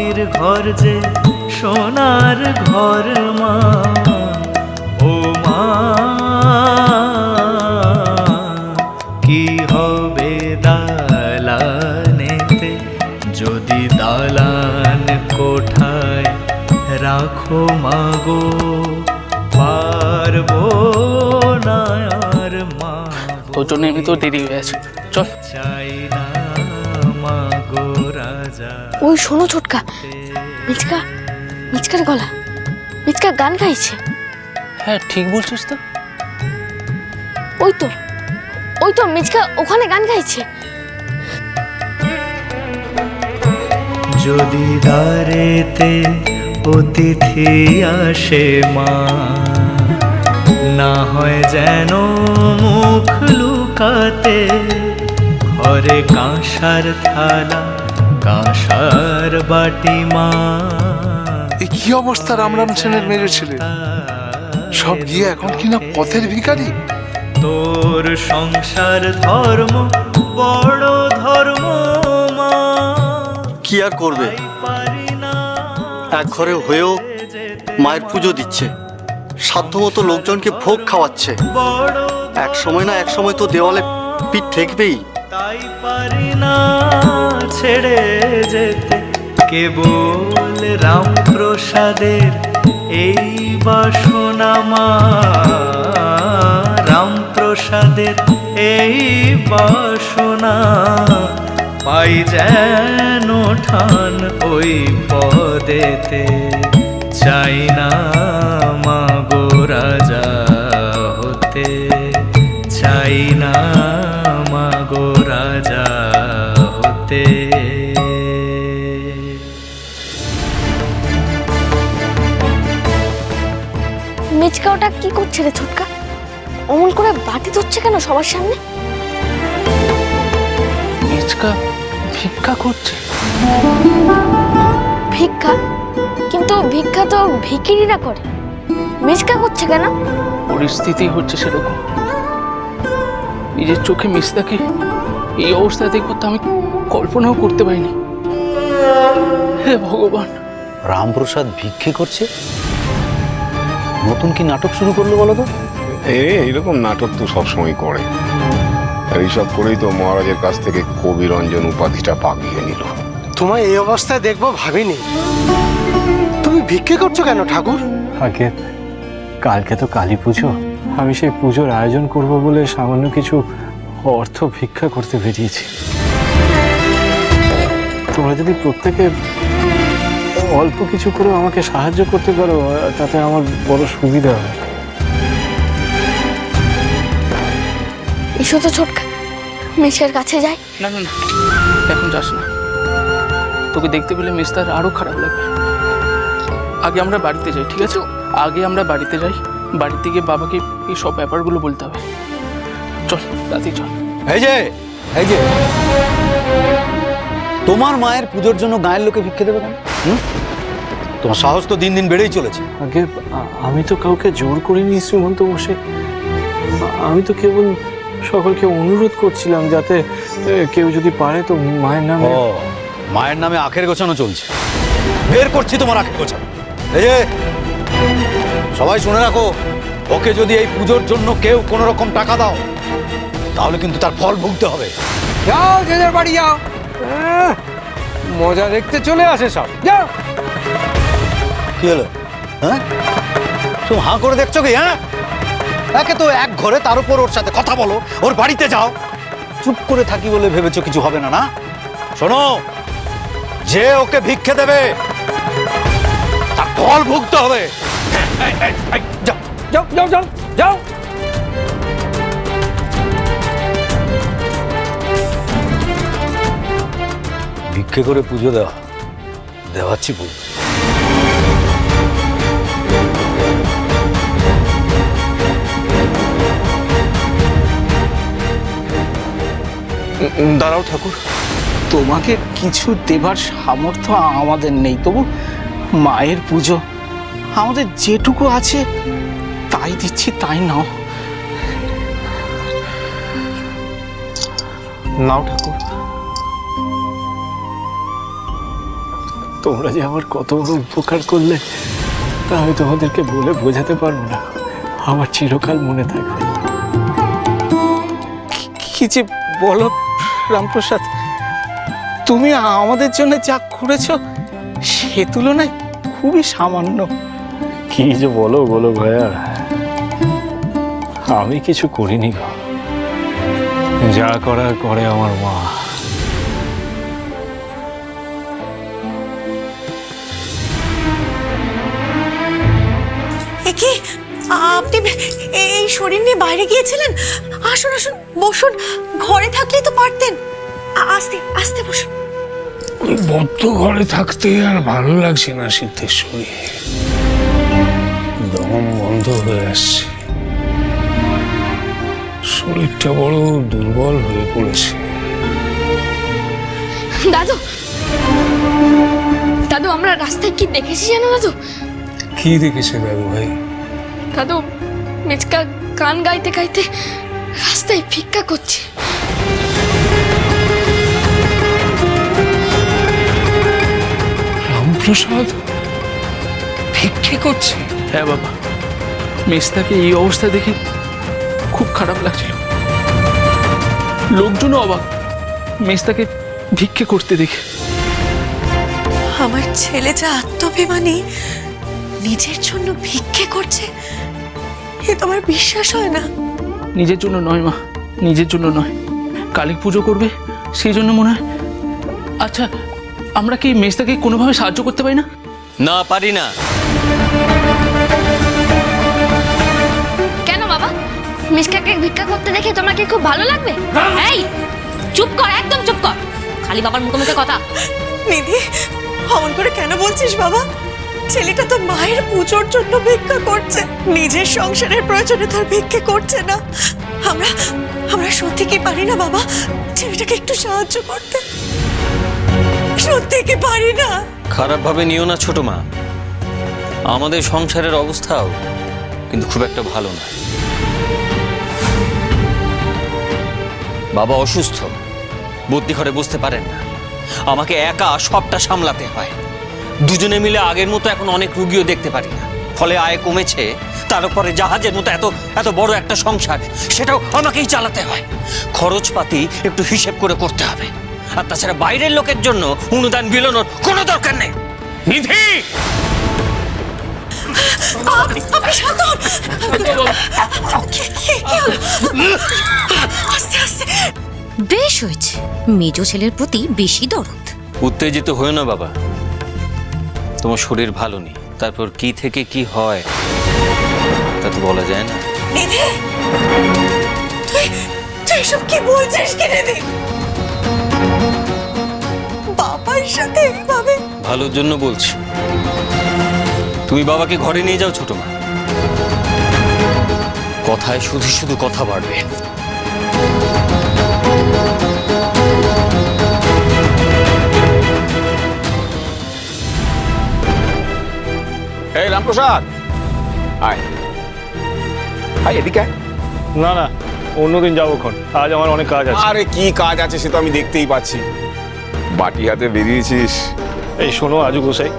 মাটির ঘর যে সোনার ঘর মা। ও মা কি হবে দালানেতে যদি দালান কোঠায় রাখো মাগো? পারব না আর মা তোর জন্য এমনিতেও দেরি হয়ে আছে। চল। ওই শোনো ছোটকা মিচকা মিচকার গলা। মিচকা গান গাইছে। হ্যাঁ ঠিক বলছিস তো। ওই তো ওই তো মিচকা ওখানে গান গাইছে। যদি দারেতে অতিথি আসে মা না হয় যেন মুখ লুকাতে ঘরে কাঁসার থালা কাঁসার বাটি মা। এ কি অবস্থা রামরাম সেনের মেরে ছেলে? সব গিয়ে এখন কিনা পথের ভিখারি? তোর সংসার ধর্ম বড় ধর্ম মা। কি আর করবে? এক ঘরে হয়েও মায়ের পুজো দিচ্ছে সাধ্যমতো লোকজনকে ভোগ খাওয়াচ্ছে। এক সময় না এক সময় তো দেওয়ালে পিঠ ঠেকবেই। তাই পারি না ছেড়ে যেতে। কেবল রামপ্রসাদের এই বাসনা মা। রামপ্রসাদের এই বাসনা পাই যেন ঠান ওই পদেতে। চাই না মিচকা ওটা কি করছে রে ছোটকা? অমন করে বাটি ধরছে কেন সবার সামনে? মিচকা ভিক্ষা করছে। ভিক্ষা? কিন্তু ভিক্ষা তো ভিকিরিরা করে। মেচকা করছে কেন? পরিস্থিতি হচ্ছে সেরকম। নিজের চোখে মিস্তাকে এই অবস্থায় দেখব তো আমি কল্পনাও করতে পারিনি। হে ভগবান। রামপ্রসাদ ভিক্ষে করছে? নতুন কি নাটক শুরু করল বলো তো? এ এইরকম নাটক তো সবসময় করে। আর এইসব করেই তো মহারাজের কাছ থেকে কবি রঞ্জন উপাধিটা পাকিয়ে নিল। তোমায় এই অবস্থায় দেখব ভাবিনি। তুমি ভিক্ষে করছ কেন ঠাকুর? আগে কালকে তো কালী পুজো। আমি সেই পুজোর আয়োজন করব বলে সামান্য কিছু অর্থ ভিক্ষা করতে বেরিয়েছি। তোমরা যদি প্রত্যেকে অল্প কিছু করে আমাকে সাহায্য করতে পারো তাতে আমার বড় সুবিধা হয়। এসো তো ছোটকা মিচকার কাছে যাই। না না না এখন যাস না। তোকে দেখতে পেলে মিস্তার আরও খারাপ লাগবে। আগে আমরা বাড়িতে যাই ঠিক আছে? আগে আমরা বাড়িতে যাই বাড়িতে গিয়ে বাবাকে এই সব ব্যাপারগুলো বলতে হবে। চল রাতেই চল। এই যে এই যে তোমার মায়ের পুজোর জন্য গায়ের লোকে ভিক্ষে দেবে কেন? তোমার সাহস তো দিন দিন বেড়েই চলেছে। আগে আমি তো কাউকে জোর করিনি শ্রীমন্ত বসে। আমি তো কেবল সকলকে অনুরোধ করছিলাম যাতে কেউ যদি পারে তো মায়ের নামে ও মায়ের নামে আখের গোছানো চলছে। বের করছি তোমার আখের গোছানো। এই যে সবাই শুনে রাখো ওকে যদি এই পুজোর জন্য কেউ কোনো রকম টাকা দাও তাহলে কিন্তু তার ফল ভুগতে হবে। যাও যে বাড়ি যাও। মজা দেখতে চলে আসে সব। যাও কি হলো? হ্যাঁ? তুমি হাঁ করে দেখছ কি হ্যাঁ? একে তো এক ঘরে তার উপর ওর সাথে কথা বলো ওর বাড়িতে যাও। চুপ করে থাকি বলে ভেবেছো কিছু হবে না না? শোনো যে ওকে ভিক্ষে দেবে তার ফল ভুগতে হবে। যাও যাও যাও যাও। ভিক্ষে করে পুজো দেওয়া দেওয়াচ্ছি পুজো। দাঁড়াও ঠাকুর। তোমাকে কিছু দেবার সামর্থ্য আমাদের নেই তবু মায়ের পুজো আমাদের যেটুকু আছে তাই দিচ্ছি তাই নাও। নাও ঠাকুর। তোমরা যে আমার কত বড় উপকার করলে তা আমি তোমাদেরকে বলে বোঝাতে পারব না। আমার চিরকাল মনে থাকবে। কি যে বলো রামপ্রসাদ তুমি আমাদের জন্য যা করেছ সে তুলনায় খুবই সামান্য। কি যে বলো বলো ভাইয়া আমি কিছু করিনি গো। যা করার করে আমার মা। কি? আপনি এই শরীর নিয়ে বাইরে গিয়েছিলেন? আসুন আসুন বসুন। ঘরে থাকলেই তো পারতেন। আস্তে আস্তে বসুন। ওই বদ্ধ ঘরে থাকতে আর ভালো লাগছে না শীতের সিদ্ধেশ্বরী দম বন্ধ হয়ে আসছে। শরীরটা বড় দুর্বল হয়ে পড়েছে। দাদু! দাদু আমরা রাস্তায় কি দেখেছি জানো দাদু? কি দেখেছে দাদু ভাই? দাদু মিচকা গান গাইতে গাইতে রাস্তায় ভিক্ষা করছে। রামপ্রসাদ ভিক্ষে করছে? হ্যাঁ বাবা মেজদাকে এই অবস্থা দেখে খুব খারাপ লাগছিল। লোকজনও অবাক মেজদাকে ভিক্ষে করতে দেখে। আমার ছেলে যা আত্মাভিমানী নিজের জন্য ভিক্ষে করছে এ তো আমার বিশ্বাস হয় না? নিজের জন্য নয় মা নিজের জন্য নয়। কালী পুজো করবে সেই জন্য মনে হয়। আচ্ছা আমরা কি মেজদাকে কোনোভাবে সাহায্য করতে পারি না? না পারি না। কেন বাবা? মিসকাকে ভিক্ষা করতে দেখে তোমার কি খুব ভালো লাগবে? এই চুপ কর একদম চুপ কর। খালি বাবার মুখে মুখে কথা। নিধি অমন করে কেন বলছিস বাবা? ছেলেটা তো মায়ের পুজোর জন্য ভিক্ষা করছে। নিজের সংসারের প্রয়োজনে তার করছে না। আমরা আমরা সত্যি কি পারি না, বাবা? ছেলেটাকে একটু সাহায্য করতে। সত্যি কি পারি না? নিও না, ছোট মা। আমাদের সংসারের অবস্থাও কিন্তু খুব একটা ভালো না। বাবা অসুস্থ। বুদ্ধি ঘরে বুঝতে পারেন না। আমাকে একা সবটা সামলাতে হয়। দুজনে মিলে আগের মতো এখন অনেক রুগীও দেখতে পারি না। ফলে আয় কমেছে তার উপরে জাহাজের মতো এত এত বড় একটা সংসার সেটাও আমাকেই চালাতে হয়। খরচপাতি একটু হিসেব করে করতে হবে। আর তাছাড়া বাইরের লোকের জন্য অনুদান বিলোনোর কোনো দরকার নেই। নিধি! বেশ হয়েছে। মেজ ছেলের প্রতি বেশি দরদ। উত্তেজিত হয়েও না বাবা। তোমার শরীর ভালো নেই। তারপর কি থেকে কি হয় তা তো বলা যায় না। নিধি! তুই তুই এসব কি বলছিস কি নিধি? বাবার সাথে এইভাবে? ভালোর জন্য বলছি। তুমি বাবাকে ঘরে নিয়ে যাও ছোট মা। কথায় শুধু শুধু কথা বাড়বে। আয় আয় এদিকে। না না অন্যদিন যাব খন আজ আমার অনেক কাজ আছে। আরে কি কাজ আছে সে তো আমি দেখতেই পাচ্ছি। বাটি হাতে বেরিয়েছিস। এই শোনো আজু গোসাই।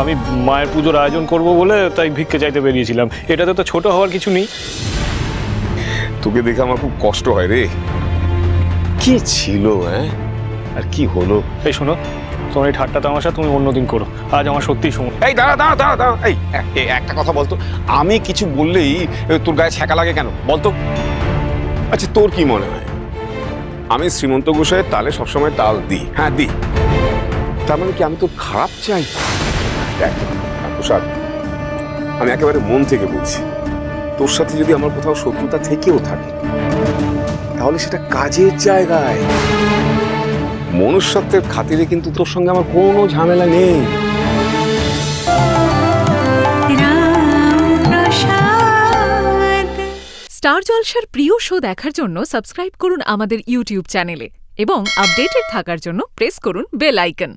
আমি মায়ের পুজোর আয়োজন করব বলে তাই ভিক্ষে চাইতে বেরিয়েছিলাম। এটাতে তো ছোট হওয়ার কিছু নেই। তোকে দেখে আমার খুব কষ্ট হয় রে। কি ছিল হ্যাঁ? আর কি হলো? এই শোনো তোমার এই ঠাট্টা তামাশা তুমি অন্যদিন করো। আজ আমার সত্যিই সময়। এই দাঁড়া দাঁড়া দাঁড়া দাঁড়া এই এক- একটা কথা বলতো। আমি কিছু বললেই তোর গায়ে ছ্যাঁকা লাগে কেন? বলতো। আচ্ছা তোর কি মনে হয়? আমি শ্রীমন্ত গোসাইয়ের তালে সবসময় তাল দিই। হ্যাঁ দিই। তার মানে কি আমি তোর খারাপ চাই? দেখ, প্রসাদ, আমি একেবারে মন থেকে বলছি। তোর সাথে যদি আমার কোথাও শত্রুতা থেকেও থাকে, তাহলে সেটা কাজের জায়গায়। মনুষ্যত্বের খাতিরে কিন্তু তোর সঙ্গে আমার কোনো ঝামেলা নেই। স্টার জলসার প্রিয় শো দেখার জন্য সাবস্ক্রাইব করুন আমাদের ইউটিউব চ্যানেলে এবং আপডেটেড থাকার জন্য প্রেস করুন বেল আইকন।